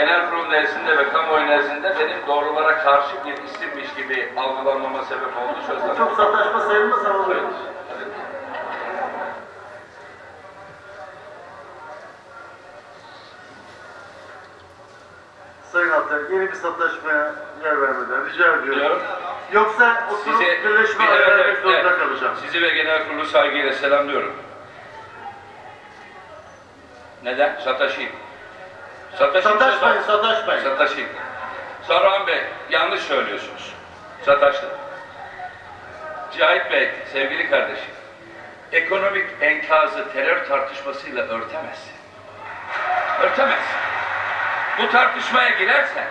nezdinde ve kamuoyu nezdinde benim doğrulara karşı bir isimmiş gibi algılanmama sebep oldu sözler. Çok sataşma sayılmaz ama. Evet. Sayın Altay, yeni bir sataşmaya yer vermeden rica ediyorum. Biliyorum. Yoksa oturup Sizi, birleşme bir- evet, vermek zorunda evet. kalacağım. Sizi ve genel kurulu saygıyla selamlıyorum. Neden? Sataşayım. Sataşayım. Sataşmayın, sataşmayın. Sataşayım. Saruhan Bey, yanlış söylüyorsunuz. Sataştım. Cahit Bey, sevgili kardeşim, ekonomik enkazı terör tartışmasıyla örtemezsin. Örtemezsin. Bu tartışmaya girersen,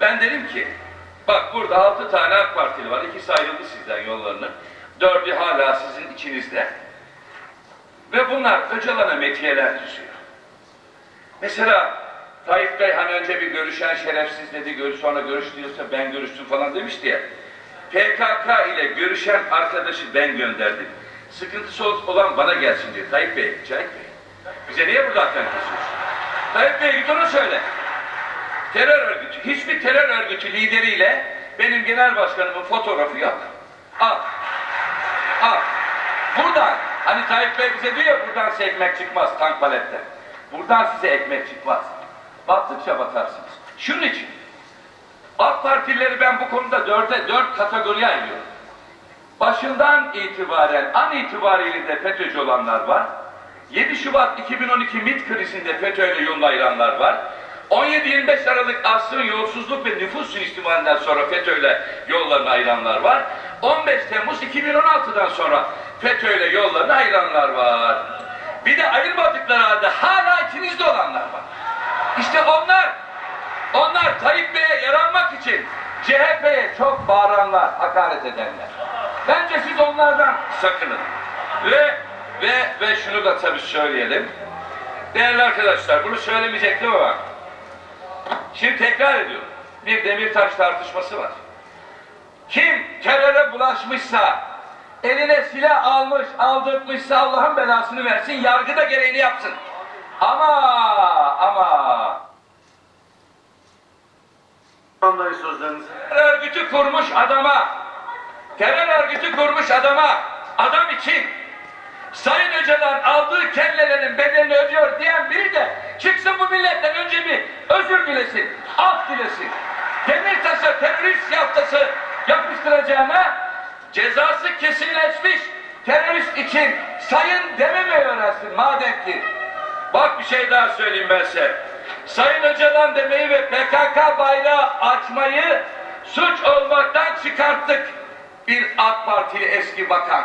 ben derim ki, bak burada altı tane AK Partili var, ikisi ayrıldı sizden yollarını, dördü hala sizin içinizde. Ve bunlar Öcalan'a metiyeler düşüyor. Mesela Tayyip Bey hani önce bir görüşen şerefsiz dedi, görüş sonra görüş diyorsa ben görüştüm falan demişti ya. PKK ile görüşen arkadaşı ben gönderdim. Sıkıntısı ol- olan bana gelsin diyor. Tayyip Bey, Cahit Bey. Bize niye burada hakem kesiyorsun? Tayyip Bey git onu söyle. Terör örgütü, hiçbir terör örgütü lideriyle benim genel başkanımın fotoğrafı yok. Al. Al. Buradan, hani Tayyip Bey bize diyor buradan size ekmek çıkmaz tank palette. Buradan size ekmek çıkmaz. Battıkça batarsınız. Şunun için, AK Partilileri ben bu konuda dörde, dört kategoriye ayırıyorum. Başından itibaren, an itibariyle de FETÖ'cü olanlar var. 7 Şubat 2012 MİT krizinde FETÖ'yle yolunu ayıranlar var. 17-25 Aralık asrın yolsuzluk ve nüfus suistimalinden sonra FETÖ'yle yollarını ayıranlar var. 15 Temmuz 2016'dan sonra FETÖ'yle yollarını ayıranlar var. Bir de ayırmadıkları halde hala içinizde olanlar var. İşte onlar, onlar Tayyip Bey'e yaranmak için CHP'ye çok bağıranlar, hakaret edenler. Bence siz onlardan sakının. Ve ve ve şunu da tabii söyleyelim. Değerli arkadaşlar, bunu söylemeyecektim ama şimdi tekrar ediyorum. Bir Demirtaş tartışması var. Kim teröre bulaşmışsa, eline silah almış, aldırtmışsa Allah'ın belasını versin, yargı da gereğini yapsın. Ama, ama, Anlayın sözlerinizi. terör örgütü kurmuş adama, terör örgütü kurmuş adama, adam için Sayın Öcalan aldığı kellelerin bedelini ödüyor diyen biri de çıksın bu milletten önce bir özür dilesin, af dilesin. Demirtaş'a terörist yaftası yapıştıracağına cezası kesinleşmiş terörist için sayın dememeyi öğrensin madem ki. Şey daha söyleyeyim ben size. Sayın Öcalan demeyi ve PKK bayrağı açmayı suç olmaktan çıkarttık. Bir AK Partili eski bakan,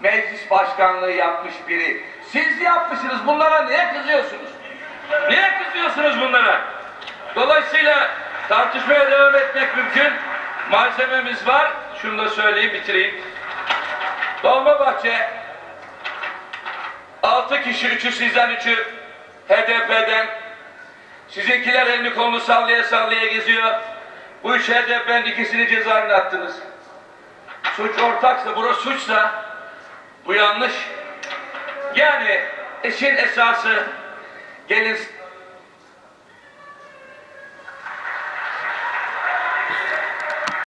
meclis başkanlığı yapmış biri. Siz yapmışsınız bunlara niye kızıyorsunuz? Niye kızıyorsunuz bunlara? Dolayısıyla tartışmaya devam etmek mümkün. Malzememiz var. Şunu da söyleyeyim bitireyim. Dolmabahçe Altı kişi, üçü sizden, üçü HDP'den. Sizinkiler elini kolunu sallaya sallaya geziyor. Bu üç HDP'nin ikisini cezaevine attınız. Suç ortaksa, burası suçsa bu yanlış. Yani işin esası gelin